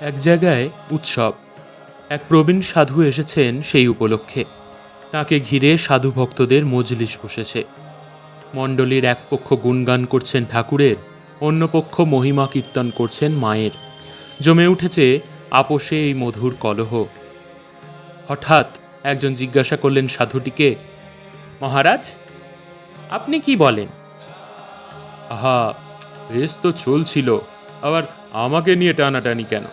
এক জায়গায় উৎসব। এক প্রবীণ সাধু এসেছেন সেই উপলক্ষে। তাকে ঘিরে সাধু ভক্তদের মজলিস বসেছে। মণ্ডলীর এক পক্ষ গুণগান করছেন ঠাকুরের, অন্য পক্ষ মহিমা কীর্তন করছেন মায়ের। জমে উঠেছে আপোষে এই মধুর কলহ। হঠাৎ একজন জিজ্ঞাসা করলেন সাধুটিকে, মহারাজ, আপনি কি বলেন? আহা, রেস তো চলছিল, আবার আমাকে নিয়ে টানাটানি কেন?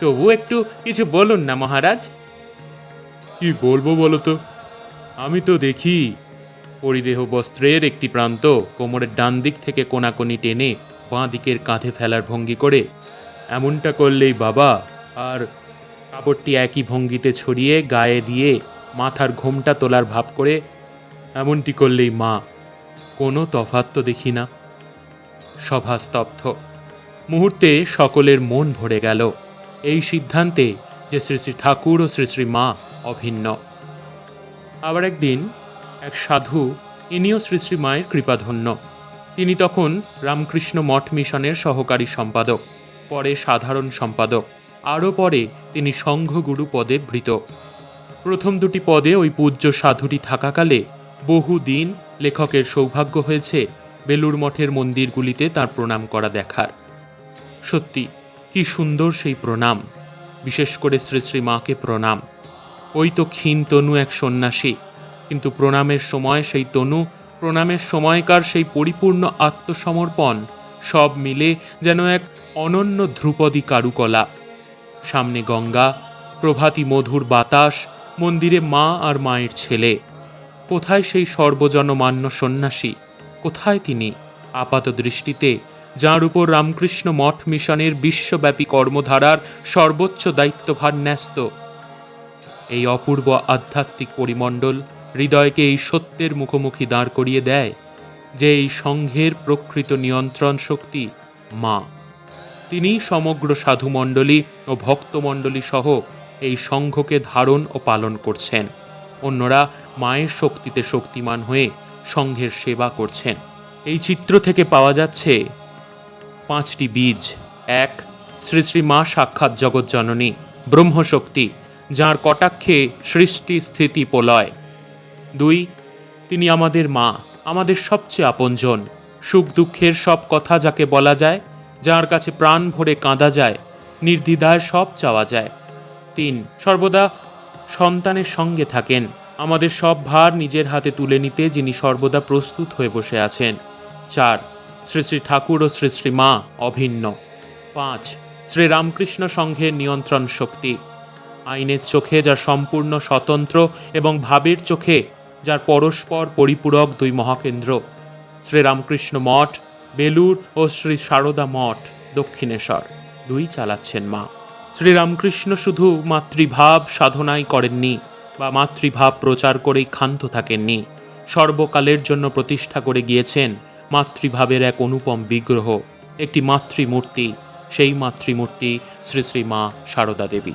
তবু একটু কিছু বলুন না, মহারাজ। কি বলব বলো তো? আমি তো দেখি পরিদেহ বস্ত্রের একটি প্রান্ত কোমরের ডান দিক থেকে কোনাকোনি টেনে বাঁ দিকের কাঁধে ফেলার ভঙ্গি করে। এমনটা করলেই বাবা, আর কাপড়টি একই ভঙ্গিতে ছড়িয়ে গায়ে দিয়ে মাথার ঘোমটা তোলার ভাব করে, এমনটি করলেই মা, কোনো তফাৎ তো দেখি না। সভা স্তব্ধ। মুহূর্তে সকলের মন ভরে গেল। এই সিদ্ধান্তে যে শ্রী শ্রী ঠাকুর ও শ্রী শ্রী মা অভিন্ন। আবার একদিন এক সাধু ইনিও শ্রী শ্রী মায়ের কৃপাধন্য। তিনি তখন রামকৃষ্ণ মঠ মিশনের সহকারী সম্পাদক, পরে সাধারণ সম্পাদক, আরও পরে তিনি সংঘগুরু পদে ভৃত। প্রথম দুটি পদে ওই পূজ্য সাধুটি থাকাকালে বহুদিন লেখকের সৌভাগ্য হয়েছে বেলুর মঠের মন্দিরগুলিতে তার প্রণাম করা দেখার। সত্যি কি সুন্দর সেই প্রণাম। বিশেষ করে শ্রী শ্রী মাকে প্রণাম। ওই তো ক্ষীণ তনু এক সন্ন্যাসী, কিন্তু প্রণামের সময় সেই তনু, প্রণামের সময়কার সেই পরিপূর্ণ আত্মসমর্পণ সব মিলে যেন এক অনন্য ধ্রুপদী কারুকলা। সামনে গঙ্গা, প্রভাতী মধুর বাতাস, মন্দিরে মা আর মায়ের ছেলে। কোথায় সেই সর্বজনমান্য সন্ন্যাসী? কোথায় তিনি? আপাত দৃষ্টিতে যার উপর রামকৃষ্ণ মঠ মিশনের বিশ্বব্যাপী কর্মধারার সর্বোচ্চ দায়িত্বভার ন্যস্ত। এই অপূর্ব আধ্যাত্মিক পরিমণ্ডল হৃদয়কে এই সত্যের মুখোমুখি দাঁড় করিয়ে দেয়, যে এই সংঘের প্রকৃত নিয়ন্ত্রণ শক্তি, মা। তিনি সমগ্র সাধুমণ্ডলী ও ভক্তমণ্ডলী সহ এই সংঘকে ধারণ ও পালন করছেন। অন্যরা মায়ের শক্তিতে শক্তিমান হয়ে সংঘের সেবা করছেন। এই চিত্র থেকে পাওয়া যাচ্ছে পাঁচটি বীজ। এক, শ্রী শ্রী মা সাক্ষাৎ জগৎজননী ব্রহ্মশক্তি, যার কটাক্ষে সৃষ্টি স্থিতি প্রলয়। দুই, তিনি আমাদের মা, আমাদের সবচেয়ে আপনজন। সুখ দুঃখের সব কথা যাকে বলা যায়, যার কাছে প্রাণ ভরে কাঁদা যায়, নির্দ্বিধায় সব চাওয়া যায়। তিন, সর্বদা সন্তানের সঙ্গে থাকেন, আমাদের সব ভার নিজের হাতে তুলে নিতে যিনি সর্বদা প্রস্তুত হয়ে বসে আছেন। চার শ্রী শ্রী ঠাকুর ও শ্রী শ্রী মা অভিন্ন। পাঁচ শ্রী রামকৃষ্ণ সংঘের নিয়ন্ত্রণ শক্তি। আইনের চোখে যার সম্পূর্ণ স্বতন্ত্র এবং ভাবের চোখে যার পরস্পর পরিপূরক দুই মহাকেন্দ্র। শ্রীরামকৃষ্ণ মঠ, বেলুর ও শ্রী সারদা মঠ, দক্ষিণেশ্বর। দুই চালাচ্ছেন মা। শ্রীরামকৃষ্ণ শুধু মাতৃভাব সাধনাই করেননি বা মাতৃভাব প্রচার করেই ক্ষান্ত থাকেননি। সর্বকালের জন্য প্রতিষ্ঠা করে গিয়েছেন মাতৃভাবের এক অনুপম বিগ্রহ একটি মাতৃমূর্তি। সেই মাতৃমূর্তি শ্রী শ্রী মা সারদা দেবী।